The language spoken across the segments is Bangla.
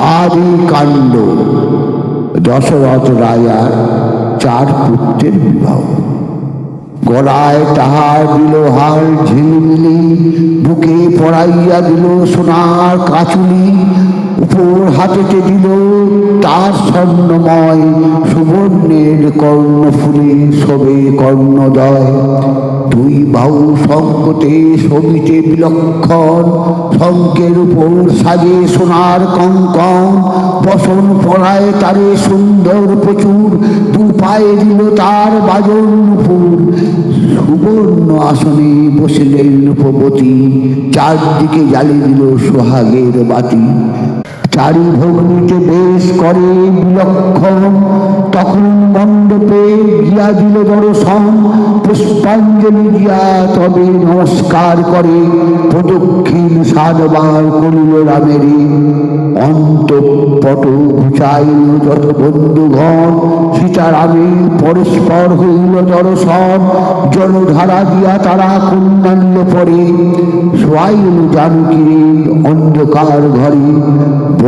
আদি কাণ্ড দশরথ রাজার চার পুত্রের বিবাহ। গলায় তাহার দিল হার ঝিলমিলি, বুকে পড়াইয়া দিল সোনার কাচুলি। উপর হাতেতে দিল? তার স্বর্ণময় সুবর্ণের কর্ণফুলে শোভে কর্ণদয়। দুই বাহু সংকটে সবিতে বিলক্ষণ শঙ্কের উপর সাজে সোনার কঙ্কন। বসন পড়ায় তারে সুন্দর প্রচুর, দু পায়ে দিল তার বাজন নুপুর সুবর্ণ আসনে বসিলেন রূপবতী চারদিকে জ্বালিয়ে দিল সোহাগের বাতি। চারি ভগ্নিতে বেশ করে বিলক্ষণ। তখন মণ্ডপে গিয়া দিল দর্শন, পুষ্পাঞ্জলি দিয়া তবে নমস্কার করে প্রদক্ষিণ সাতবার করিল রামেরই। অন্তপট ঘুচাইল যত বন্ধুগণ সীতারামে পরস্পর হইল দর্শন। জলধারা দিয়া তারা কন্যাল্য পরে সোয়াইল জানকী অন্ধকার ঘরে।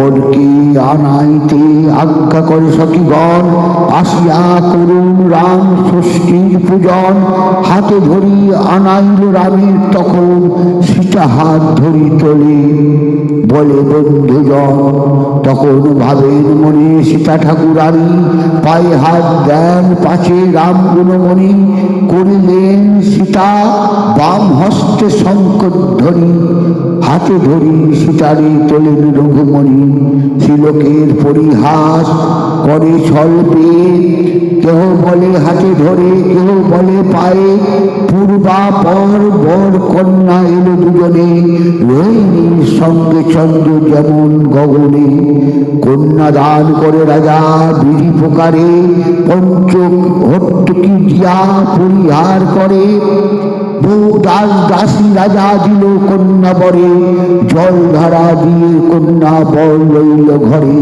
বরকে আনাইতে আজ্ঞা করে সখীগণ, আসিয়া করুন রাম ষষ্ঠীর পূজন। হাতে ধরি আনাইল রামের তখন, সীতা হাত ধরি চলে বলে বন্ধুজন তখন ভাবেন মনে সীতা ঠাকুরানী পায়ে হাত দেন পাশে রাম গুণমণি করিলেন সীতা বাম হস্তে শঙ্কর ধরি, হাতে ধরি সীতারে তোলেন রঘুমণি শ্রীলোকের পরিহাস করে স্বল্পে কেহ বলে হাতে ধরে, কেহ বলে পায়ে। পূর্বা পর বর কন্যা এলো দুজনে রোহিণীর সঙ্গে চন্দ্র যেমন গগনে। কন্যা দান করে রাজা বিধি প্রকারে পঞ্চ হট্টকি দিয়া পরিহার করে। বউ দাস রাজা দিল কন্যা বরে, জল ধারা দিয়ে কন্যা বর লইল ঘরে।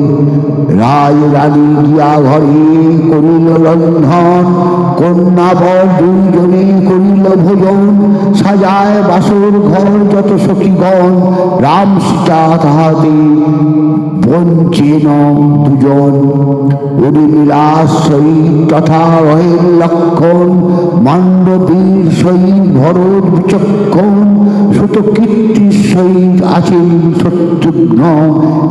রাজ রানী গিয়া ঘরে করিল লন্ধন কন্যা বর দুইজনে করিল ভোজন সাজায় বাসর ঘর যত সখীগণ, রাম সীতা তাহাতে বঞ্চেন দুজন। উর্মিলাস সই তথা রহের লক্ষণ মান্ডবীর সই ভরত বিচক্ষণ সুত কীর্তির সহিত আছেন শত্রুঘ্ন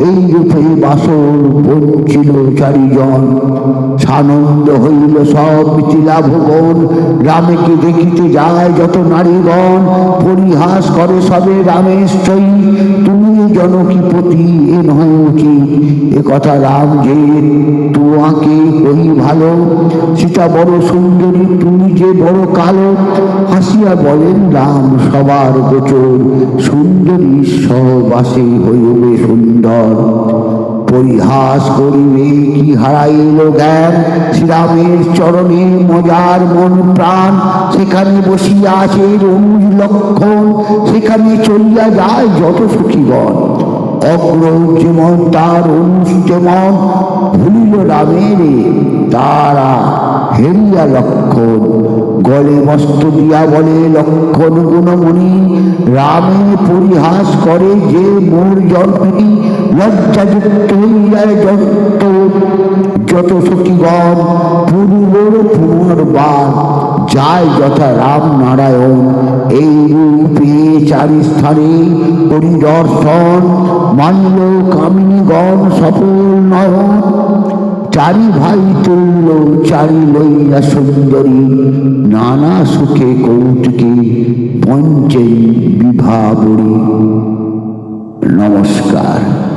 এই রূপে বাসর বঞ্চিল চারিজন। সানন্দ হইল সব মিথিলা ভুবন রামেকে দেখিতে যায় যত নারীগণ? পরিহাস করে সবে রামের সই তুমি জনকীপতি এ নয় উচিত। এ কথা রাম যে তোমাকে কই ভালো? সীতা বড় সুন্দরী, তুমি যে বড় কালো? হাসিয়া বলেন রাম সবার গোচর। সুন্দরী সহবাসে হইবে সুন্দর। পরিহাস করিবে, কি হারাইল জ্ঞান? শ্রীরামের চরণে মজার মন প্রাণ। সেখানে বসিয়া আছে অনুজ লক্ষণ, সেখানে চলিয়া যায় যত সুখীগণ অগ্র যেমন, তার অনুষ যেমন ভুলিল রামের, তারা হেরিয়া লক্ষণ, গলে মস্ত দিয়া বলে লক্ষণ গুণমণি, রামে পরিহাস করে যে মোর জন্মী লজ্জাযুক্ত হইয়া যত যত সখীগণ পূর্বর পুনর্বার যায় যথা রাম নারায়ণ। এই রূপে চারি স্থানে পরিদর্শন মানল কামিনীগণ সফল নয়ন চারি ভাই তুল্য চারি লইয়া সুন্দরী। নানা সুখে কৌতুকে পঞ্চেন বিভা নমস্কার।